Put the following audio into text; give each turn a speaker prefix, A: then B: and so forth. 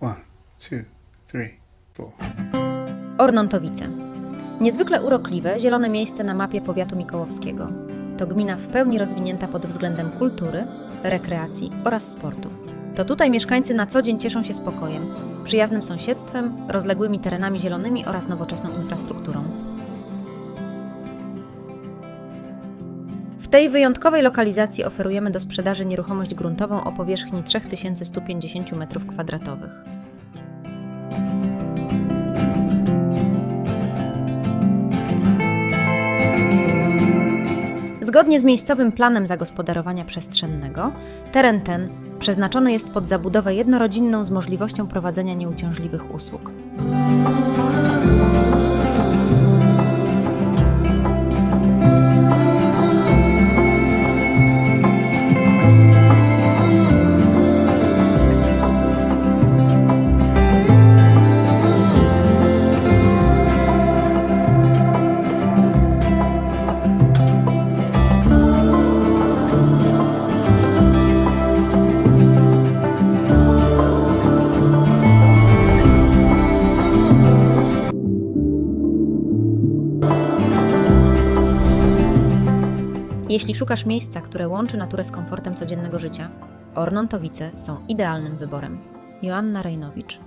A: One, two, three, four.
B: Ornontowice. Niezwykle urokliwe, zielone miejsce na mapie powiatu mikołowskiego. To gmina w pełni rozwinięta pod względem kultury, rekreacji oraz sportu. To tutaj mieszkańcy na co dzień cieszą się spokojem, przyjaznym sąsiedztwem, rozległymi terenami zielonymi oraz nowoczesną infrastrukturą. Tej wyjątkowej lokalizacji oferujemy do sprzedaży nieruchomość gruntową o powierzchni 3150 m2. Zgodnie z miejscowym planem zagospodarowania przestrzennego, teren ten przeznaczony jest pod zabudowę jednorodzinną z możliwością prowadzenia nieuciążliwych usług. Jeśli szukasz miejsca, które łączy naturę z komfortem codziennego życia, Ornontowice są idealnym wyborem. Joanna Rejnowicz,